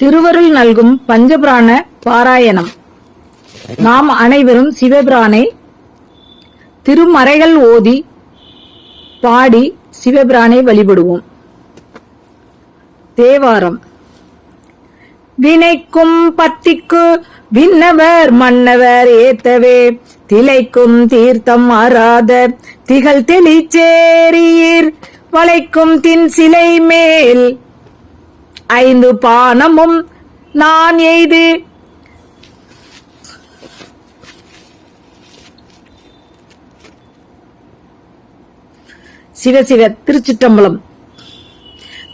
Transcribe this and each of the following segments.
திருவருள் நல்கும் பஞ்சபிராண பாராயணம். நாம் அனைவரும் சிவபிரானை திருமறைகள் ஓதி பாடி சிவபிரானை வழிபடுவோம். தேவாரம். வினைக்கும் பத்திக்கு விண்ணவர் மன்னவர் ஏத்தவே திளைக்கும் தீர்த்தம் ஆராத திகழ் தெளிச்சேரீர் வளைக்கும் தின் சிலை மேல் ஐந்து பானமும் நான் எய்து. சிவசிவ திருச்சிற்றம்பலம்.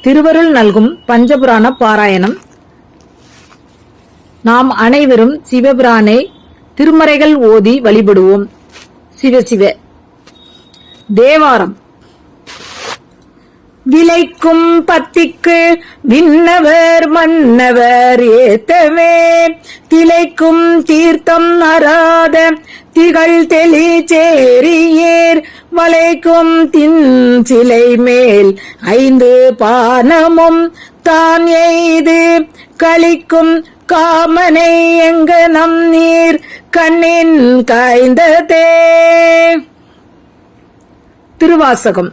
திருவருள் நல்கும் பஞ்சபுராண பாராயணம். நாம் அனைவரும் சிவபிரானை திருமறைகள் ஓதி வழிபடுவோம். சிவசிவ தேவாரம். விளைக்கும் பத்திக்கு விண்ணவர் மன்னவர் ஏத்தவே. திளைக்கும் தீர்த்தம் அறாத திகழ் தெளி சேரியேர். வளைக்கும் தின் சிலை மேல் ஐந்து பானமும் தான் எய்து. கழிக்கும் காமனை எங்க நம் நீர் கண்ணின் காய்ந்ததே. திருவாசகம்.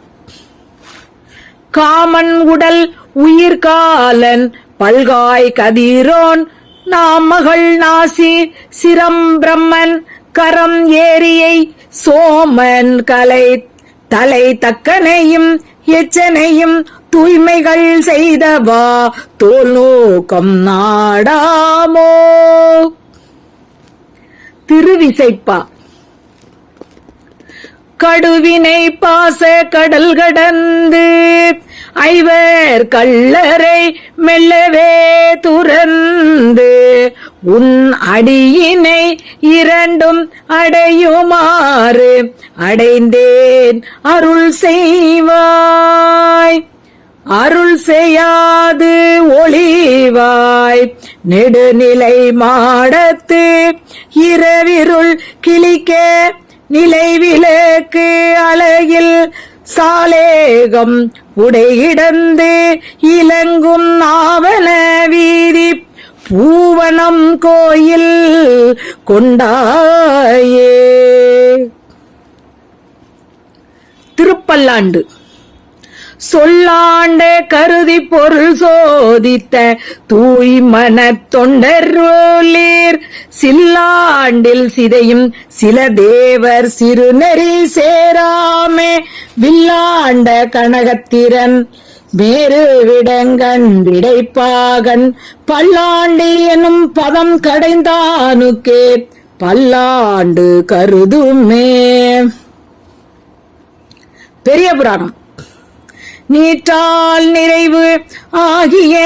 காமன் உடல் உயிர்காலன் பல்காய் கதிரோன் நாமகள் நாசி சிரம் பிரம்மன் கரம் ஏரியை சோமன் கலை தலை தக்கனையும் எச்சனையும் தூய்மைகள் செய்தவா தோல் நோக்கம் நாடாமோ. திருவிசைப்பா. கடுவினை பாச கடல் கடந்து ஐவர் கள்ளரை மெல்லவே துறந்து உன் அடியினை இரண்டும் அடையுமாறு அடைந்தேன் அருள் செய்வாய். அருள் செய்யாது ஒளிவாய். நெடுநிலை மாடத்து இரவிருள் கிளிக்க நிலை விளக்கு அழகில் சாலேகம் உடையிடந்து இலங்கும் நாவல வீதி பூவனம் கோயில் கொண்டாயே. திருப்பல்லாண்டு. சொல்லாண்ட கருதி பொருள் சோதித்த தூய்மன தொண்டர்லீர் சில்லாண்டில் சிதையும் சில தேவர் சிறுநெறி சேராமே. வில்லாண்ட கனகத்திரன் வேறு விடங்கன் விடைப்பாகன். பல்லாண்டு எனும் பதம் கடைந்தானுக்கே. பல்லாண்டு கருதுமே. பெரிய புராணம். நீற்றால் நிறைவு ஆகிய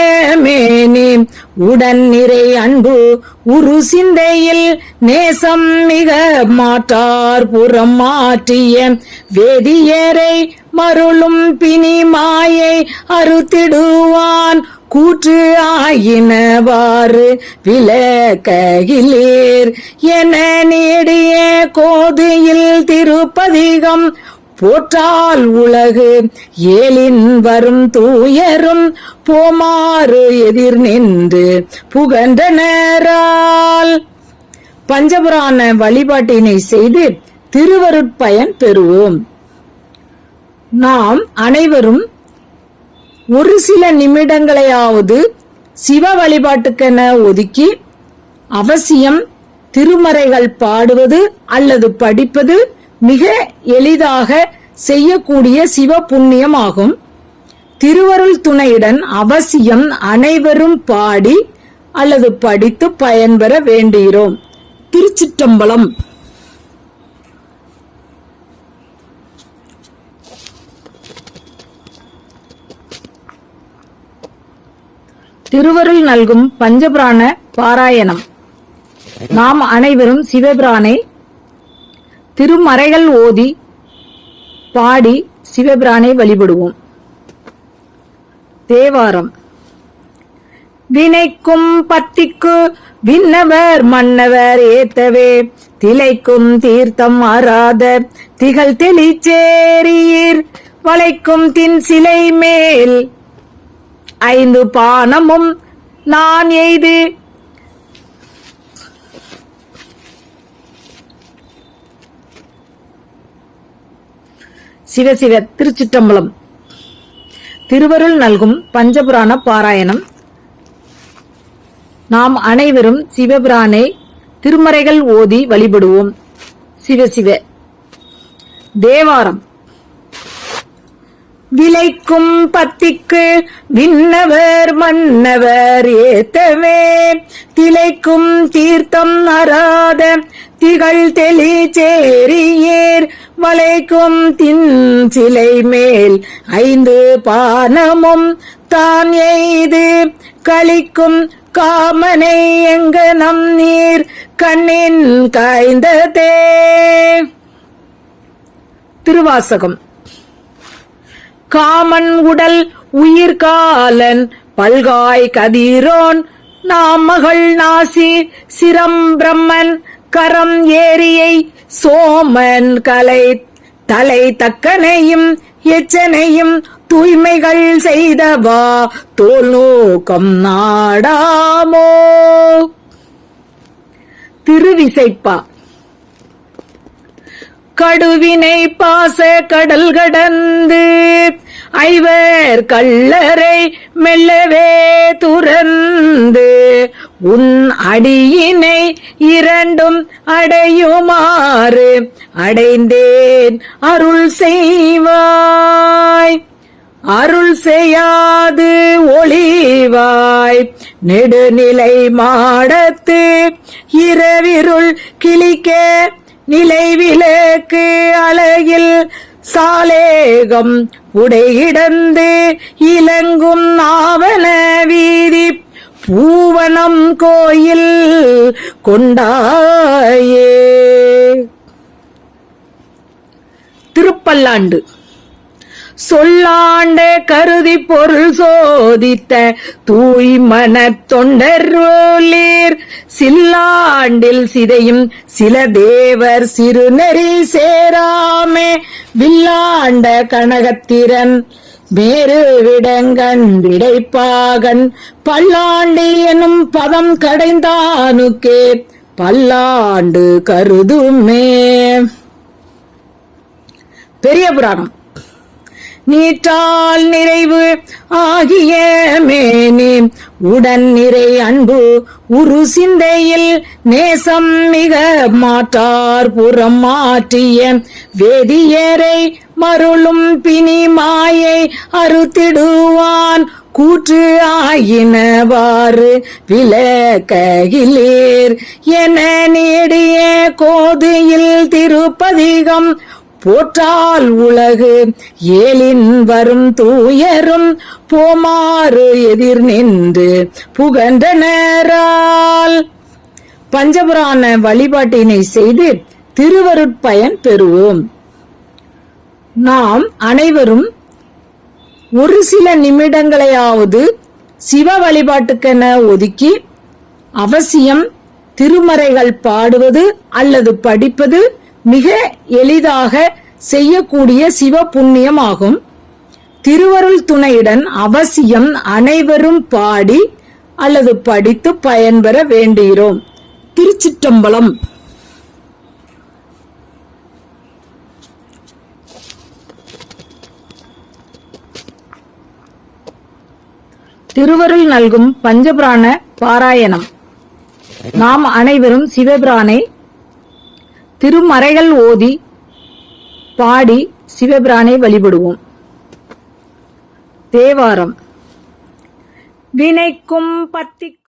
மேனே. உடன் நிறை அன்பு உரு சிந்தையில் நேசம் மிக மாற்றார் புறம் மாற்றிய வேதியரை மருளும் பிணி மாயை அறுத்திடுவான். கூற்று ஆயினவாறு விளக்ககிலேர். என நீடிய கோதியில் திருப்பதிகம் போற்றால் உலகு ஏலின் வரும் தூயரும் போமாறு எதிர் நின்று புகன்றனரால் பஞ்சபுராண வழிபாட்டினை செய்து திருவருட்பயன் பெறுவோம். நாம் அனைவரும் ஒரு சில நிமிடங்களையாவது சிவ வழிபாட்டுக்கென ஒதுக்கி அவசியம் திருமறைகள் பாடுவது அல்லது படிப்பது மிக எளிதாக செய்யக்கூடிய சிவ புண்ணியம் ஆகும் திருவருள் துணையுடன் அவசியம் அனைவரும் பாடி அல்லது படித்து பயன்பெற வேண்டுகிறோம். திருச்சிற்றம்பலம். திருவருள் நல்கும் பஞ்சபிராண பாராயணம். நாம் அனைவரும் சிவபிரானை திருமறைகள் ஓதி பாடி சிவபிரானை வழிபடுவோம். தேவாரம். வினைக்கும் பத்திக்கு விண்ணவர் மன்னவர் ஏத்தவே திளைக்கும் தீர்த்தம் ஆராத திகழ் தெளிச்சேரீர் வளைக்கும் தின் சிலை மேல் ஐந்து பானமும் நான் எய்து சிவசிவ திருச்சிற்றம்பலம். திருவருள் நல்கும் பஞ்சபுராண பாராயணம். நாம் அனைவரும் சிவபிரானை திருமறைகள் ஓதி வழிபடுவோம். சிவசிவ. தேவாரம். விலைக்கும் பத்திக்கு விண்ணவர் மன்னவர் ஏத்தவே. திளைக்கும் தீர்த்தம் அறாத திகழ் தெளி சேரியேர். வளைக்கும் தின் சிலை மேல் ஐந்து பானமும் தான் எய்து. கழிக்கும் காமனை எங்க நம் நீர் கண்ணின் காய்ந்ததே. திருவாசகம். காமன் உடல் உயிர்காலன் பல்காய் கதிரோன் நாமகள் நாசி சிரம் பிரம்மன் கரம் ஏரியை சோமன் கலை தலை தக்கனையும் எச்சனையும் தூய்மைகள் செய்தவா தோல் நோக்கம் நாடாமோ? திருவிசைப்பா. கடுவினை பாச கடல் கடந்து ஐவர் கள்ளரை மெல்லவே துறந்து உன் அடியினை இரண்டும் அடையுமாறு அடைந்தேன் அருள் செய்வாய். அருள் செய்யாது ஒளிவாய். நெடுநிலை மாடத்து இரவிருள் கிளிக்க நிலை விளக்கு அழகில் சாலேகம் உடையிடந்து இலங்கும் ஆவன வீதி பூவனம் கோயில் கொண்டாயே. திருப்பல்லாண்டு. சொல்லாண்ட கருதி பொருள் சோதித்த தூய் தூய்மன தொண்டர்லீர் சில்லாண்டில் சிதையும் சில தேவர் சிறுநெறி சேராமே. வில்லாண்ட கனகத்திரன் வேறு விடங்கன் விடைப்பாகன் பல்லாண்டி எனும் பதம் கடைந்தானுக்கே. பல்லாண்டு கருதுமே. பெரிய புராணம். நீற்றால் நிறைவு ஆகிய மேனே. உடன் நிறை அன்பு உரு சிந்தையில் நேசம் மிக மாற்றார் புறம் மாற்றிய வேதியரை மருளும் பிணி மாயை அறுத்திடுவான். கூற்று ஆயினவாறு விளக்ககிலேர் என நீடிய கோதியில் திருப்பதிகம் போற்றால் உலகு ஏலின் வரும் தூயரும் போமாறு எதிர் நின்று புகன்றனரால் பஞ்சபுராண வழிபாட்டினை செய்து திருவருட்பயன் பெறுவோம். நாம் அனைவரும் ஒரு சில நிமிடங்களையாவது சிவ வழிபாட்டுக்கென ஒதுக்கி அவசியம் திருமறைகள் பாடுவது அல்லது படிப்பது மிக எளிதாக செய்யக்கூடிய சிவ புண்ணியம் ஆகும் திருவருள் துணையுடன் அவசியம் அனைவரும் பாடி அல்லது படித்து பயன்பெற வேண்டுகிறோம். திருச்சிற்றம்பலம். திருவருள் நல்கும் பஞ்சபிராண பாராயணம். நாம் அனைவரும் சிவபிரானை திருமறைகள் ஓதி பாடி சிவபிரானை வழிபடுவோம். தேவாரம். வினைக்கும் பத்தி